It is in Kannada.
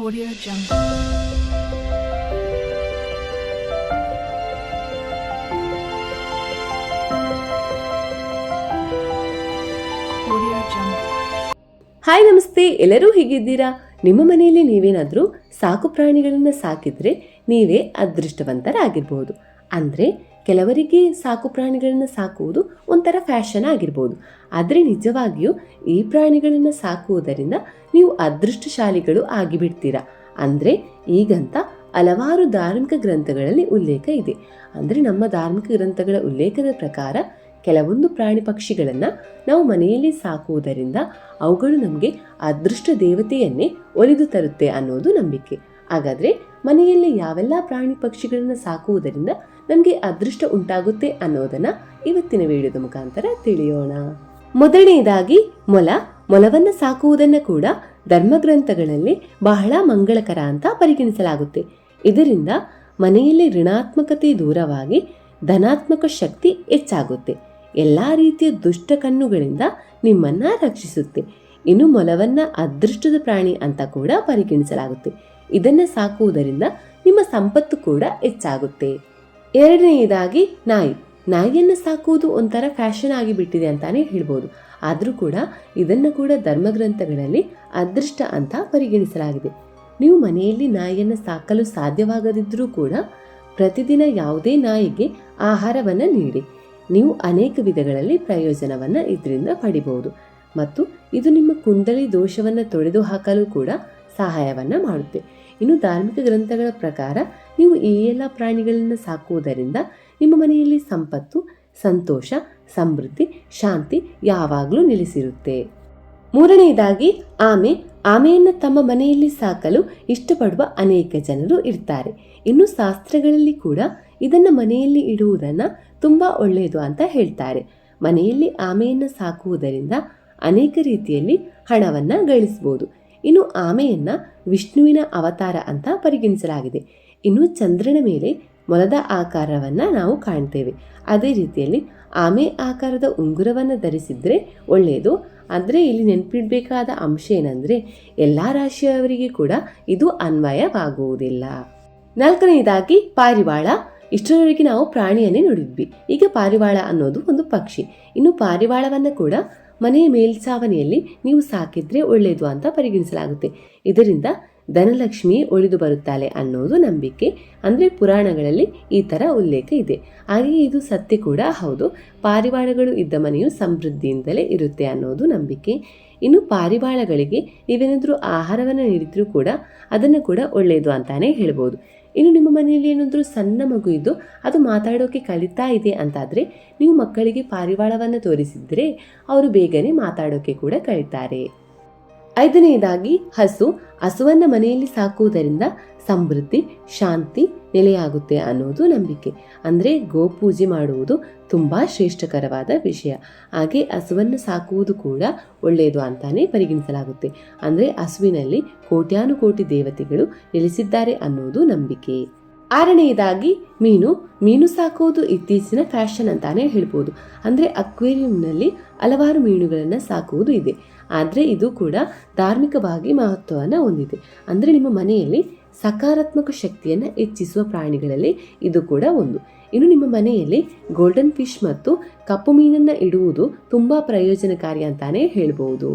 Audio Jungle. ಹಾಯ್ ನಮಸ್ತೆ. ಎಲ್ಲರೂ ಹೇಗಿದ್ದೀರಾ? ನಿಮ್ಮ ಮನೆಯಲ್ಲಿ ನೀವೇನಾದರೂ ಸಾಕು ಪ್ರಾಣಿಗಳನ್ನು ಸಾಕಿದ್ರೆ ನೀವೇ ಅದೃಷ್ಟವಂತರಾಗಿರ್ಬೋದು. ಅಂದರೆ ಕೆಲವರಿಗೆ ಸಾಕು ಪ್ರಾಣಿಗಳನ್ನು ಸಾಕುವುದು ಒಂಥರ ಫ್ಯಾಷನ್ ಆಗಿರ್ಬೋದು. ಆದರೆ ನಿಜವಾಗಿಯೂ ಈ ಪ್ರಾಣಿಗಳನ್ನು ಸಾಕುವುದರಿಂದ ನೀವು ಅದೃಷ್ಟಶಾಲಿಗಳು ಆಗಿಬಿಡ್ತೀರಾ? ಅಂದರೆ ಈಗಂತ ಹಲವಾರು ಧಾರ್ಮಿಕ ಗ್ರಂಥಗಳಲ್ಲಿ ಉಲ್ಲೇಖ ಇದೆ. ಅಂದರೆ ನಮ್ಮ ಧಾರ್ಮಿಕ ಗ್ರಂಥಗಳ ಉಲ್ಲೇಖದ ಪ್ರಕಾರ ಕೆಲವೊಂದು ಪ್ರಾಣಿ ಪಕ್ಷಿಗಳನ್ನು ನಾವು ಮನೆಯಲ್ಲಿ ಸಾಕುವುದರಿಂದ ಅವುಗಳು ನಮಗೆ ಅದೃಷ್ಟ ದೇವತೆಯನ್ನೇ ಒಲಿದು ತರುತ್ತೆ ಅನ್ನೋದು ನಂಬಿಕೆ. ಹಾಗಾದರೆ ಮನೆಯಲ್ಲಿ ಯಾವೆಲ್ಲ ಪ್ರಾಣಿ ಪಕ್ಷಿಗಳನ್ನು ಸಾಕುವುದರಿಂದ ನಮಗೆ ಅದೃಷ್ಟ ಉಂಟಾಗುತ್ತೆ ಅನ್ನೋದನ್ನ ಇವತ್ತಿನ ವಿಡಿಯೋದ ಮುಖಾಂತರ ತಿಳಿಯೋಣ. ಮೊದಲನೆಯದಾಗಿ ಮೊಲ, ಮೊಲವನ್ನು ಸಾಕುವುದನ್ನು ಕೂಡ ಧರ್ಮಗ್ರಂಥಗಳಲ್ಲಿ ಬಹಳ ಮಂಗಳಕರ ಅಂತ ಪರಿಗಣಿಸಲಾಗುತ್ತೆ. ಇದರಿಂದ ಮನೆಯಲ್ಲಿ ಋಣಾತ್ಮಕತೆ ದೂರವಾಗಿ ಧನಾತ್ಮಕ ಶಕ್ತಿ ಹೆಚ್ಚಾಗುತ್ತೆ. ಎಲ್ಲ ರೀತಿಯ ದುಷ್ಟ ಕಣ್ಣುಗಳಿಂದ ನಿಮ್ಮನ್ನ ರಕ್ಷಿಸುತ್ತೆ. ಇನ್ನು ಮೊಲವನ್ನ ಅದೃಷ್ಟದ ಪ್ರಾಣಿ ಅಂತ ಕೂಡ ಪರಿಗಣಿಸಲಾಗುತ್ತೆ. ಇದನ್ನ ಸಾಕುವುದರಿಂದ ನಿಮ್ಮ ಸಂಪತ್ತು ಕೂಡ ಹೆಚ್ಚಾಗುತ್ತೆ. ಎರಡನೆಯದಾಗಿ ನಾಯಿ. ನಾಯಿಯನ್ನು ಸಾಕುವುದು ಒಂಥರ ಫ್ಯಾಷನ್ ಆಗಿ ಬಿಟ್ಟಿದೆ ಅಂತಾನೆ ಹೇಳ್ಬೋದು. ಆದರೂ ಕೂಡ ಇದನ್ನು ಕೂಡ ಧರ್ಮಗ್ರಂಥಗಳಲ್ಲಿ ಅದೃಷ್ಟ ಅಂತ ಪರಿಗಣಿಸಲಾಗಿದೆ. ನೀವು ಮನೆಯಲ್ಲಿ ನಾಯಿಯನ್ನು ಸಾಕಲು ಸಾಧ್ಯವಾಗದಿದ್ದರೂ ಕೂಡ ಪ್ರತಿದಿನ ಯಾವುದೇ ನಾಯಿಗೆ ಆಹಾರವನ್ನು ನೀಡಿ. ನೀವು ಅನೇಕ ವಿಧಗಳಲ್ಲಿ ಪ್ರಯೋಜನವನ್ನು ಇದರಿಂದ ಪಡಿಬಹುದು. ಮತ್ತು ಇದು ನಿಮ್ಮ ಕುಂಡಲಿ ದೋಷವನ್ನು ತೊಡೆದು ಹಾಕಲು ಕೂಡ ಸಹಾಯವನ್ನು ಮಾಡುತ್ತೆ. ಇನ್ನು ಧಾರ್ಮಿಕ ಗ್ರಂಥಗಳ ಪ್ರಕಾರ ನೀವು ಈ ಎಲ್ಲ ಪ್ರಾಣಿಗಳನ್ನು ಸಾಕುವುದರಿಂದ ನಿಮ್ಮ ಮನೆಯಲ್ಲಿ ಸಂಪತ್ತು, ಸಂತೋಷ, ಸಮೃದ್ಧಿ, ಶಾಂತಿ ಯಾವಾಗಲೂ ನೆಲೆಸಿರುತ್ತೆ. ಮೂರನೆಯದಾಗಿ ಆಮೆ. ಆಮೆಯನ್ನು ತಮ್ಮ ಮನೆಯಲ್ಲಿ ಸಾಕಲು ಇಷ್ಟಪಡುವ ಅನೇಕ ಜನರು ಇರ್ತಾರೆ. ಇನ್ನು ಶಾಸ್ತ್ರಗಳಲ್ಲಿ ಕೂಡ ಇದನ್ನು ಮನೆಯಲ್ಲಿ ಇಡುವುದನ್ನು ತುಂಬ ಒಳ್ಳೆಯದು ಅಂತ ಹೇಳ್ತಾರೆ. ಮನೆಯಲ್ಲಿ ಆಮೆಯನ್ನು ಸಾಕುವುದರಿಂದ ಅನೇಕ ರೀತಿಯಲ್ಲಿ ಹಣವನ್ನು ಗಳಿಸಬಹುದು ಇನ್ನು ಆಮೆಯನ್ನು ವಿಷ್ಣುವಿನ ಅವತಾರ ಅಂತ ಪರಿಗಣಿಸಲಾಗಿದೆ. ಇನ್ನು ಚಂದ್ರನ ಮೇಲೆ ಮೊಲದ ಆಕಾರವನ್ನ ನಾವು ಕಾಣ್ತೇವೆ. ಅದೇ ರೀತಿಯಲ್ಲಿ ಆಮೆ ಆಕಾರದ ಉಂಗುರವನ್ನು ಧರಿಸಿದರೆ ಒಳ್ಳೆಯದು ಆದರೆ ಇಲ್ಲಿ ನೆನಪಿಡಬೇಕಾದ ಅಂಶ ಏನಂದ್ರೆ ಎಲ್ಲ ರಾಶಿಯವರಿಗೆ ಕೂಡ ಇದು ಅನ್ವಯವಾಗುವುದಿಲ್ಲ. ನಾಲ್ಕನೆಯದಾಗಿ ಪಾರಿವಾಳ. ಇಷ್ಟರವರೆಗೆ ನಾವು ಪ್ರಾಣಿಯನ್ನೇ ನೋಡಿದ್ವಿ. ಈಗ ಪಾರಿವಾಳ ಅನ್ನೋದು ಒಂದು ಪಕ್ಷಿ. ಇನ್ನು ಪಾರಿವಾಳವನ್ನು ಕೂಡ ಮನೆಯ ಮೇಲ್ಛಾವಣಿಯಲ್ಲಿ ನೀವು ಸಾಕಿದ್ರೆ ಒಳ್ಳೆಯದು ಅಂತ ಪರಿಗಣಿಸಲಾಗುತ್ತೆ. ಇದರಿಂದ ಧನಲಕ್ಷ್ಮಿಯೇ ಒಳಿದು ಬರುತ್ತಾಳೆ ಅನ್ನೋದು ನಂಬಿಕೆ, ಅಂದರೆ ಪುರಾಣಗಳಲ್ಲಿ ಈ ಥರ ಉಲ್ಲೇಖ ಇದೆ. ಹಾಗೆಯೇ ಇದು ಸತ್ಯ ಕೂಡ ಹೌದು. ಪಾರಿವಾಳಗಳು ಇದ್ದ ಮನೆಯು ಸಮೃದ್ಧಿಯಿಂದಲೇ ಇರುತ್ತೆ ಅನ್ನೋದು ನಂಬಿಕೆ. ಇನ್ನು ಪಾರಿವಾಳಗಳಿಗೆ ನೀವೇನಾದರೂ ಆಹಾರವನ್ನು ನೀಡಿದರೂ ಕೂಡ ಅದನ್ನು ಕೂಡ ಒಳ್ಳೆಯದು ಅಂತಾನೆ ಹೇಳ್ಬೋದು. ಇನ್ನು ನಿಮ್ಮ ಮನೆಯಲ್ಲಿ ಏನಾದರೂ ಸಣ್ಣ ಮಗು ಇದ್ದು ಅದು ಮಾತಾಡೋಕೆ ಕಲಿತಾ ಇದೆ ಅಂತಾದರೆ ನೀವು ಮಕ್ಕಳಿಗೆ ಪಾರಿವಾಳವನ್ನು ತೋರಿಸಿದ್ರೆ ಅವರು ಬೇಗನೆ ಮಾತಾಡೋಕೆ ಕೂಡ ಕಲಿತಾರೆ. ಐದನೆಯದಾಗಿ ಹಸು ಹಸುವನ್ನ ಮನೆಯಲ್ಲಿ ಸಾಕುವುದರಿಂದ ಸಮೃದ್ಧಿ, ಶಾಂತಿ ನೆಲೆಯಾಗುತ್ತೆ ಅನ್ನೋದು ನಂಬಿಕೆ. ಅಂದರೆ ಗೋಪೂಜೆ ಮಾಡುವುದು ತುಂಬ ಶ್ರೇಷ್ಠಕರವಾದ ವಿಷಯ. ಹಾಗೆ ಹಸುವನ್ನು ಸಾಕುವುದು ಕೂಡ ಒಳ್ಳೆಯದು ಅಂತಾನೆ ಪರಿಗಣಿಸಲಾಗುತ್ತೆ. ಅಂದರೆ ಹಸುವಿನಲ್ಲಿ ಕೋಟ್ಯಾನುಕೋಟಿ ದೇವತೆಗಳು ನೆಲೆಸಿದ್ದಾರೆ ಅನ್ನೋದು ನಂಬಿಕೆ. ಆರನೆಯದಾಗಿ ಮೀನು ಮೀನು ಸಾಕುವುದು ಇತ್ತೀಚಿನ ಫ್ಯಾಷನ್ ಅಂತಾನೆ ಹೇಳ್ಬೋದು. ಅಂದರೆ ಅಕ್ವೇರಿಯಂನಲ್ಲಿ ಹಲವಾರು ಮೀನುಗಳನ್ನು ಸಾಕುವುದು ಇದೆ. ಆದರೆ ಇದು ಕೂಡ ಧಾರ್ಮಿಕವಾಗಿ ಮಹತ್ವವನ್ನು ಹೊಂದಿದೆ. ಅಂದರೆ ನಿಮ್ಮ ಮನೆಯಲ್ಲಿ ಸಕಾರಾತ್ಮಕ ಶಕ್ತಿಯನ್ನು ಹೆಚ್ಚಿಸುವ ಪ್ರಾಣಿಗಳಲ್ಲಿ ಇದು ಕೂಡ ಒಂದು. ಇನ್ನು ನಿಮ್ಮ ಮನೆಯಲ್ಲಿ ಗೋಲ್ಡನ್ ಫಿಶ್ ಮತ್ತು ಕಪ್ಪು ಮೀನನ್ನು ಇಡುವುದು ತುಂಬ ಪ್ರಯೋಜನಕಾರಿ ಅಂತಾನೆ ಹೇಳ್ಬೋದು.